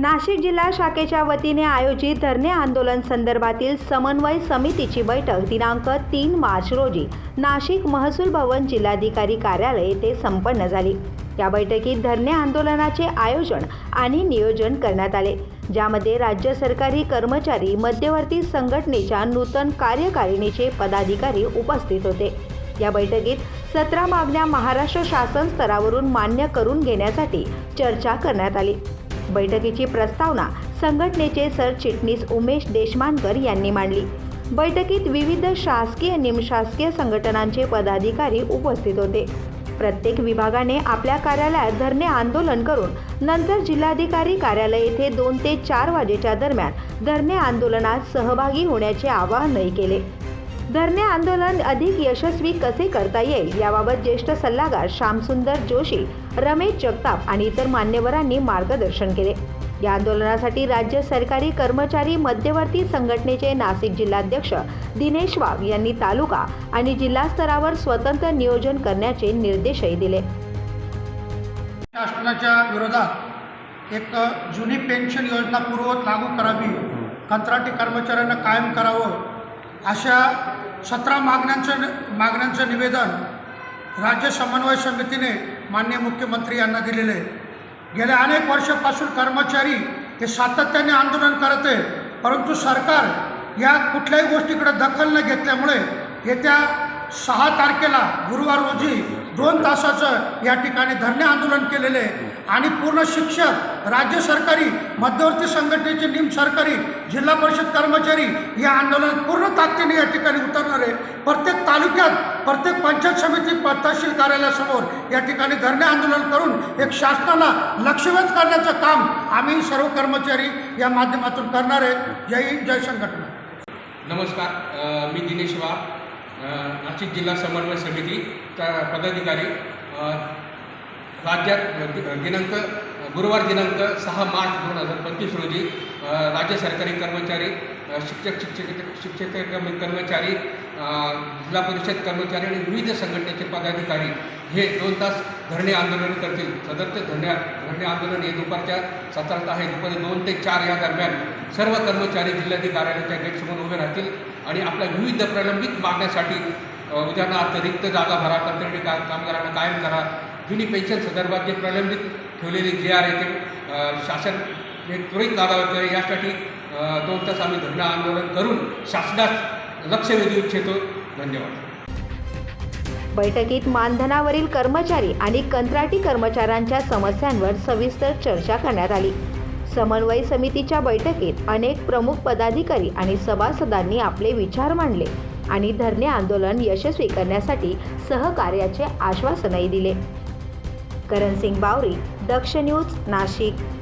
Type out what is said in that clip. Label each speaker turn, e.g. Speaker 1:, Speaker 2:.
Speaker 1: नाशिक जिल्हा शाखेच्या वतीने आयोजित धरणे आंदोलन संदर्भातील समन्वय समितीची बैठक दिनांक तीन मार्च रोजी नाशिक महसूल भवन जिल्हाधिकारी कार्यालय येथे संपन्न झाली. या बैठकीत धरणे आंदोलनाचे आयोजन आणि नियोजन करण्यात आले ज्यामध्ये राज्य सरकारी कर्मचारी मध्यवर्ती संघटनेच्या नूतन कार्यकारिणीचे पदाधिकारी उपस्थित होते. या बैठकीत सतरा मागण्या महाराष्ट्र शासन स्तरावरून मान्य करून घेण्यासाठी चर्चा करण्यात आली. बैठकीची प्रस्तावना संघटनेचे सरचिटणीस उमेश देशमानकर यांनी मांडली. बैठकीत विविध शासकीय निमशासकीय संघटनांचे पदाधिकारी उपस्थित होते. प्रत्येक विभागाने आपल्या कार्यालयात धरणे आंदोलन करून नंतर जिल्हाधिकारी कार्यालय येथे दोन ते चार वाजेच्या दरम्यान धरणे आंदोलनात सहभागी होण्याचे आवाहनही केले. धरणे आंदोलन अधिक यशस्वी कसे करता येईल? याबाबत ज्येष्ठ सल्लागार श्यामसुंदर जोशी रमेश जगताप आणि इतर मान्यवरांनी मार्गदर्शन केले. या आंदोलनासाठी राज्य सरकारी कर्मचारी मध्यवर्ती संघटनेचे नाशिक जिल्हाध्यक्ष दिनेश वाघ यांनी तालुका आणि जिल्हा स्तरावर स्वतंत्र नियोजन करण्याचे निर्देशही दिले.
Speaker 2: शासनाच्या विरोधात एक जुनी पेन्शन योजना पूर्ववत लागू करावी. कंत्राटी कर्मचाऱ्यांना कायम करावं. अशा सतरा मागण्यांचं मागण्यांचं निवेदन राज्य समन्वय समितीने मान्य मुख्यमंत्री यांना दिलेले आहे. गेल्या अनेक वर्षापासून कर्मचारी हे सातत्याने आंदोलन करत आहे परंतु सरकार या कुठल्याही गोष्टीकडे दखल न घेतल्यामुळे येत्या सहा तारखेला गुरुवार रोजी दोन तासाचं या ठिकाणी धरणे आंदोलन केलेले आहे. आणि पूर्ण शिक्षक राज्य सरकारी मध्यवर्ती संघटनेचे निम सरकारी जिल्हा परिषद कर्मचारी या आंदोलनात पूर्ण ताकदीने या ठिकाणी उतरणार आहे. प्रत्येक तालुक्यात प्रत्येक पंचायत समिती तहसील कार्यालयासमोर या ठिकाणी धरणे आंदोलन करून एक शासनाला लक्षवेध करण्याचं काम आम्ही सर्व कर्मचारी या माध्यमातून करणार आहे. जय हिंद जय संघटना.
Speaker 3: नमस्कार मी दिनेश वाघ. नाशिक जिल्हा समन्वय समितीचा पदाधिकारी राज्यात दि- दिनांक गुरुवार दिनांक सहा मार्च दोन हजार पंचवीस रोजी राज्य सरकारी कर्मचारी शिक्षक शिक्षक शिक्षक कर्मचारी जिल्हा परिषद कर्मचारी आणि विविध संघटनेचे पदाधिकारी हे दोन तास धरणे आंदोलन करतील. सदरचे धरणे धरणे आंदोलन हे दुपारच्या सत्रात आहे. दुपारी दोन ते चार या दरम्यान सर्व कर्मचारी जिल्हाधिकाऱ्यांच्या गेटसमोर उभे राहतील. आणि आपल्या विविध प्रलंबित मागण्यासाठी उदाहरणार्थ रिक्त जागा भरा कंत्राटी का कामगारांना कायम करा. जुनी पेन्शन संदर्भात जे प्रलंबित ठेवलेले जे आर आहे ते शासन हे त्वरित लागावे करे यासाठी दोन तास आम्ही धरणं आंदोलन करून शासनास लक्ष वेधू इच्छितो धन्यवाद.
Speaker 1: बैठकीत मानधनावरील कर्मचारी आणि कंत्राटी कर्मचाऱ्यांच्या समस्यांवर सविस्तर चर्चा करण्यात आली. समन्वय समितीच्या बैठकीत अनेक प्रमुख पदाधिकारी आणि सभासदांनी आपले विचार मांडले आणि धरणे आंदोलन यशस्वी करण्यासाठी सहकार्याचे आश्वासनही दिले. करण सिंग बावरी दक्ष न्यूज नाशिक.